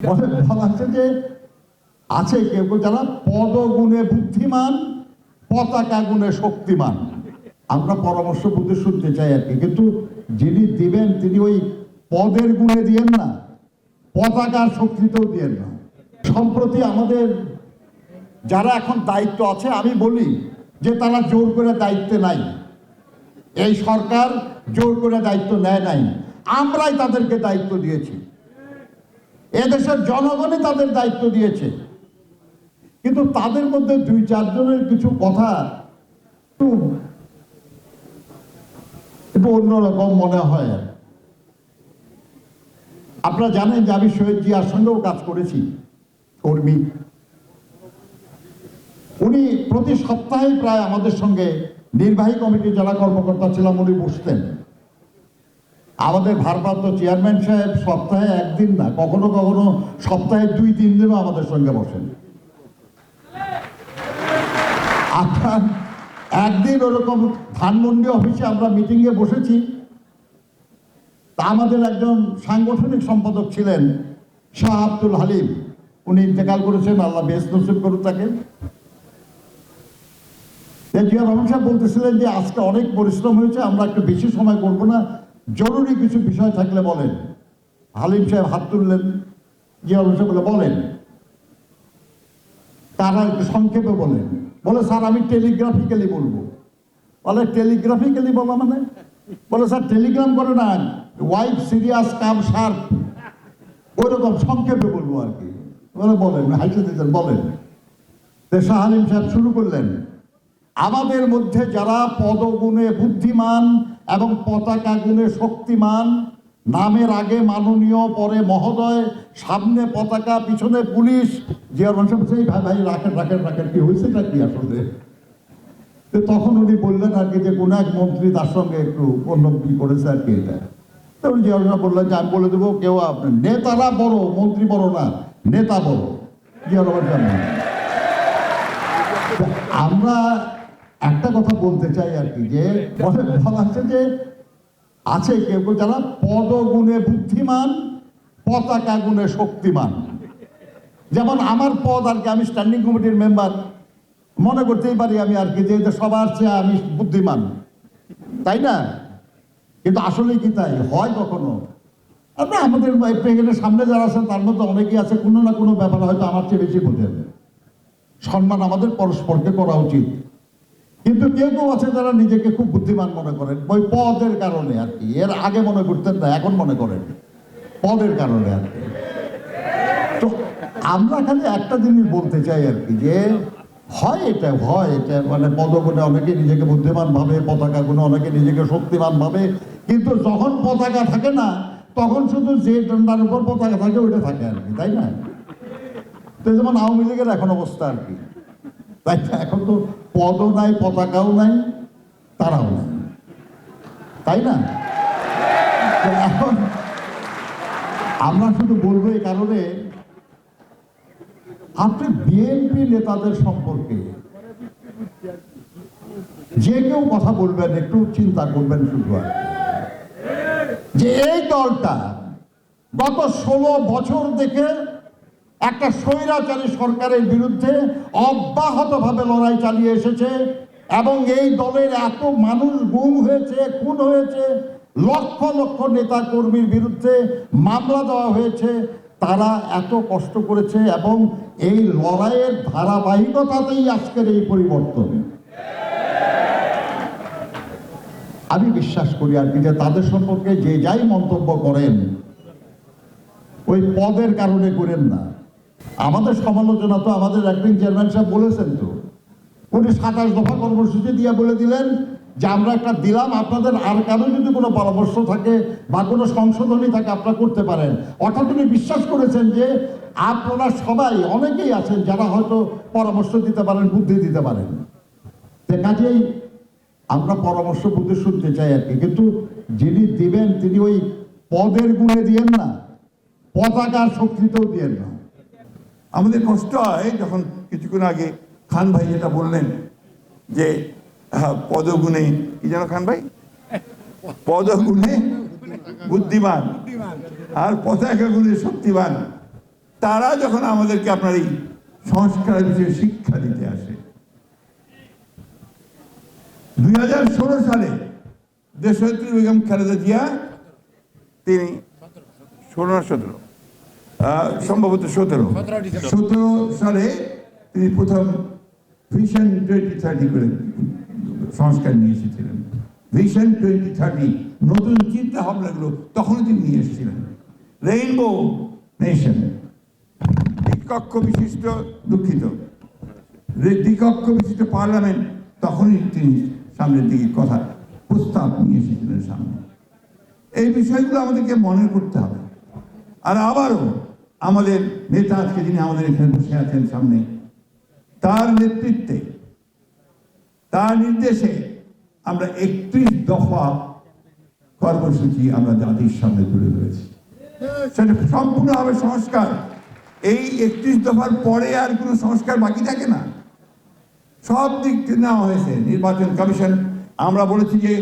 বলে বলা যে? আছে, কেউ কেউ যারা পদগুণে বুদ্ধিমান, পতাকা গুণে শক্তিমান। আমরা পরামর্শ বুদ্ধি শুনতে চাই আর কি, কিন্তু যিনি দিবেন, তিনি ওই পদের গুণে দিয়েন না, পতাকার শক্তিতেও দিয়েন না। সম্প্রতি আমাদের যারা এখন দায়িত্ব আছে, আমি বলি যে তারা জোর করে দায়িত্বে নাই। এই সরকার জোর করে দায়িত্ব নেয় নাই। আমরাই তাদেরকে দায়িত্ব দিয়েছি। এদেশের জনগণই তাদের দায়িত্ব দিয়েছে। কিন্তু তাদের মধ্যে দুই, চারজনের কিছু কথা একটু একটু অন্যরকম মনে হয়। আপনারা জানেন যে আমি শহীদ জিয়ার সঙ্গেও কাজ করেছি, কর্মী। উনি প্রতি সপ্তাহে প্রায় আমাদের সঙ্গে নির্বাহী কমিটির যারা কর্মকর্তা ছিলাম, উনি বসতেন। আমাদের ভারপ্রাপ্ত চেয়ারম্যান সাহেব সপ্তাহে একদিন না, কখনো কখনো সপ্তাহে দুই, তিন দিনও আমাদের সঙ্গে বসেন। আপনার একদিন ওরকম ধানমন্ডি অফিসে আমরা মিটিংয়ে বসেছি। তা আমাদের একজন সাংগঠনিক সম্পাদক ছিলেন শাহ আব্দুল হালিম। উনি ইন্তেকাল করেছেন, আল্লাহ বেশ নসিব করুন তাকে। জিয়া রহমান সাহেব বলতেছিলেন যে, আজকে অনেক পরিশ্রম হয়েছে, আমরা একটু বেশি সময় করব না জরুরি কিছু বিষয় থাকলে বলেন। হালিম সাহেব হাত তুললেন জিয়া রহমান সাহেব বলে, বলেন। তারা একটু সংক্ষেপে বলেন। বলে, স্যার, আমি টেলিগ্রাফিক্যালি বলব। বলে, টেলিগ্রাফিক্যালি বলা মানে? বলে, স্যার, টেলিগ্রাম করে না। Wife serious, come sharp. ওইরকম সংক্ষেপে বলব আর কি। বলে, বলেন হাইতে দিতেন বলেন। তো শাহ আলিম সাহেব শুরু করলেন, আমাদের মধ্যে যারা পদগুণে বুদ্ধিমান এবং পতাকা গুণে শক্তিমান, নামের আগে মাননীয়, পরে মহোদয়, সামনে পতাকা, পিছনে পুলিশ। মানুষ সেই ভাই ভাই, রাখেন রাখেন রাখেন, কি হয়েছেটা কি আসলে? তো তখন উনি বললেন আর কি যে, কোন এক মন্ত্রী তার সঙ্গে একটু কি করেছে আর কি এটা? তো উনি জিয়া রহমান বললেন যে, আমি বলে দেবো, কেউ আপনি নেতারা বড়, মন্ত্রী বড় না, নেতা বড়। জিয়া আমরা একটা কথা বলতে চাই আর কি, যে বলে হচ্ছে যে আছে কেউ কেউ যারা পদগুণে বুদ্ধিমান, পতাকা গুণে শক্তিমান। যেমন আমার পদ আর কি, আমি স্ট্যান্ডিং কমিটির মেম্বার মনে করতেই পারি আমি আর কি, যে সবার চেয়ে আমি বুদ্ধিমান। তাই না? কিন্তু আসলে কি তাই? হয় কখনো? আপনার আমাদের এখানে সামনে যারা আছেন, তার মধ্যে অনেকেই আছে, কোনো না কোনো ব্যাপারে হয়তো আমার চেয়ে বেশি বোঝেন। সম্মান আমাদের পরস্পরকে করা উচিত। কিন্তু কেউ কেউ আছে যারা নিজেকে খুব বুদ্ধিমান মনে করেন। ওই পদের কারণে আর কি। এর আগে মনে করতেন না, এখন মনে করেন। পদের কারণে আর কি। তো আমরা খালি একটা জিনিস বলতে চাই আর কি, যে হয় এটা হয় এটা। মানে পদগুণে অনেকে নিজেকে বুদ্ধিমান ভাবে, পতাকা গুণে অনেকে নিজেকে শক্তিমান ভাবে। কিন্তু যখন পতাকা থাকে না, তখন শুধু যে ডান্ডার উপর পতাকা থাকে, ওইটা থাকে আর কি, তাই না? তো যেমন আওয়ামী লীগের এখন অবস্থা আর কি। তাই এখন তো পদও নাই, পতাকাও নাই, তারাও নাই। তাই না? এখন আমরা শুধু বলব এই কারণে, আপনি বিএনপি নেতাদের সম্পর্কে যে কেউ কথা বলবেন, একটু চিন্তা করবেন শুধু যে এই দলটা গত ষোলো বছর থেকে একটা স্বৈরাচারী সরকারের বিরুদ্ধে অব্যাহতভাবে লড়াই চালিয়ে এসেছে এবং এই দলের এত মানুষ গুম হয়েছে, খুন হয়েছে, লক্ষ লক্ষ নেতা কর্মীর বিরুদ্ধে মামলা দেওয়া হয়েছে, তারা এত কষ্ট করেছে এবং এই লড়াইয়ের ধারাবাহিকতাতেই আজকের এই পরিবর্তন। আমি বিশ্বাস করি আর কি যে তাদের সম্পর্কে যে যাই মন্তব্য করেন, ওই পদের কারণে করেন না। আমাদের সমালোচনা তো আমাদের অ্যাক্টিং চেয়ারম্যান সাহেব বলেছেন তো। উনি সাতাশ দফা কর্মসূচি দিয়ে বলে দিলেন যে আমরা একটা দিলাম, আপনাদের আর কারও যদি কোনো পরামর্শ থাকে বা কোনো সংশোধনী থাকে আপনারা করতে পারেন। অর্থাৎ উনি বিশ্বাস করেছেন যে আপনারা সবাই অনেকেই আছেন যারা হয়তো পরামর্শ দিতে পারেন, বুদ্ধি দিতে পারেন। কাজেই আমরা পরামর্শ, বুদ্ধি শুনতে চাই আর কি। কিন্তু যিনি দিবেন, তিনি ওই পদের গুণে দিয়েন না, পতাকার শক্তিতেও দিয়েন না। আমাদের কষ্ট হয় যখন কিছুক্ষণ আগে খান ভাই যেটা বললেন যে পদগুণে, কি যেন খান ভাই? পদগুণে বুদ্ধিমান আর পতাকা গুণে শক্তিমান। তারা যখন আমাদেরকে আপনার এই সংস্কার বিষয়ে শিক্ষা দিতে আসে। দুই হাজার ষোলো সালে দেশনেত্রী বেগম খালেদা জিয়া, তিনি ষোলো সতেরো। সম্ভবত সতেরো। সতেরো সালে তিনি প্রথম ভিশন টোয়েন্টি থার্টি করে সংস্কার নিয়ে এসেছিলেন। ভিশন টোয়েন্টি থার্টি নতুন চিন্তা ভাবনাগুলো তখনই তিনি নিয়ে এসেছিলেন। রেইনবো নেশন দ্বিকক্ষ বিশিষ্ট দুঃখিত। দ্বিকক্ষ বিশিষ্ট পার্লামেন্ট, তখনই তিনি সামনের দিকে কথা, প্রস্তাব নিয়ে এসেছিলেন সামনে। এই বিষয়গুলো আমাদেরকে মনে করতে হবে। আর আবারও আমাদের নেতা আজকে যিনি আমাদের এখানে বসে আছেন সামনে, তার নেতৃত্বে, তার নির্দেশে আমরা একত্রিশ দফা কর্মসূচি আমরা জাতির সামনে তুলে ধরেছি। সেটা সম্পূর্ণ হবে সংস্কার। এই একত্রিশ দফার পরে আর কোনো সংস্কার বাকি থাকে না। সব দিক নেওয়া হয়েছে। নির্বাচন কমিশন, আমরা বলেছি যে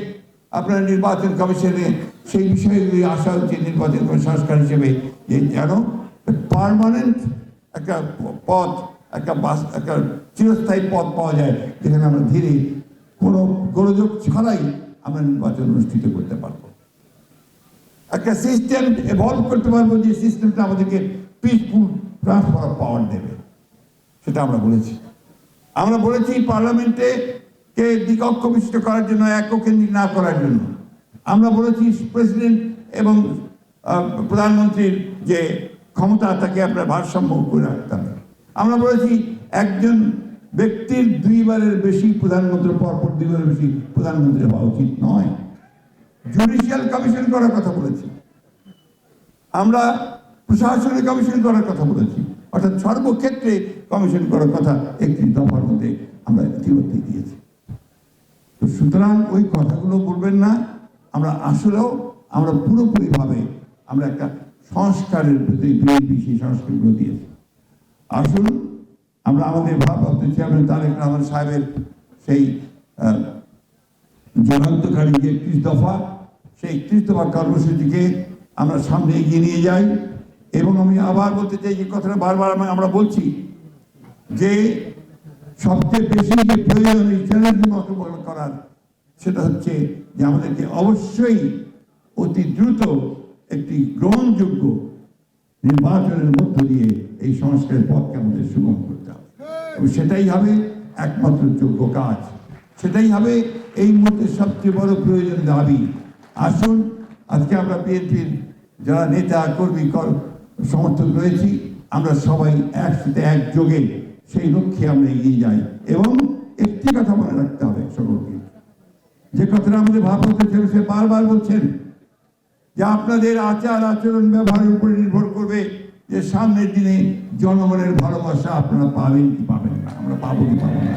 আপনার নির্বাচন কমিশনে সেই বিষয়গুলি আসা উচিত, নির্বাচন সংস্কার হিসেবে। যেন পারমানেন্ট একটা পথ, একটা বাস, একটা চিরস্থায়ী পথ পাওয়া যায়, যেখানে আমরা ধীরে কোনো গোলযোগ ছাড়াই আমরা নির্বাচন অনুষ্ঠিত করতে পারব। একটা সিস্টেম এভলভ করতে পারব যে সিস্টেমটা আমাদেরকে পিসফুল ট্রান্সফার পাওয়ার দেবে। সেটা আমরা বলেছি। আমরা বলেছি পার্লামেন্টে কে দ্বিকক্ষ বিশিষ্ট করার জন্য, এককেন্দ্রিক না করার জন্য। আমরা বলেছি প্রেসিডেন্ট এবং প্রধানমন্ত্রীর যে ক্ষমতা তাকে আপনার ভারসাম্য করে রাখতে হবে। আমরা বলেছি, একজন ব্যক্তির দুইবারের বেশি প্রধানমন্ত্রী, পরপর দুইবারের বেশি প্রধানমন্ত্রী হওয়া উচিত নয়। জুডিশিয়াল কমিশন করার কথা বলেছি। আমরা প্রশাসনিক কমিশন করার কথা বলেছি। অর্থাৎ সর্বক্ষেত্রে কমিশন করার কথা একটি দফার মধ্যে আমরা ইতিমধ্যে দিয়েছি। তো সুতরাং ওই কথাগুলো বলবেন না। আমরা আসলেও আমরা পুরোপুরিভাবে আমরা একটা সংস্কারের প্রতি বিএনপি সেই সংস্কারগুলো দিয়েছি। আসুন আমরা আমাদের ভারপ্রাপ্ত চেয়ারম্যান তারেক রহমান সাহেবের সেই আহ, যুগান্তকারী যে একত্রিশ দফা সেই একত্রিশ দফা কর্মসূচিকে আমরা সামনে এগিয়ে নিয়ে যাই এবং আমি আবার বলতে চাই যে কথাটা বারবার আমি- আমরা বলছি যে সবচেয়ে বেশি যে প্রয়োজন এই চ্যালেঞ্জ মোকাবেলা করার সেটা হচ্ছে যে আমাদেরকে অবশ্যই অতি দ্রুত একটি গ্রহণযোগ্য নির্বাচনের মধ্য দিয়ে এই সংস্কারের পথকে আমাদের সুগম করতে হবে। এবং সেটাই হবে একমাত্র যোগ্য কাজ। সেটাই হবে এই মুহূর্তে সবচেয়ে বড় প্রয়োজন দাবি। আসুন আজকে আমরা বিএনপির যারা নেতা কর্মী কর- সমর্থক রয়েছি আমরা সবাই একসাথে একযোগে সেই লক্ষ্যে আমরা এগিয়ে যাই এবং একটি কথা মনে রাখতে হবে সকলকে। যে কথাটা আমাদের ভারপ্রাপ্ত চেয়ারম্যান সাহেব বারবার বলছেন যে আপনাদের আচার আচরণ ব্যবহারের উপর নির্ভর করবে যে সামনের দিনে জনগণের ভালোবাসা আপনারা পাবেন কি পাবেন না? আমরা পাবো কি পাবো না?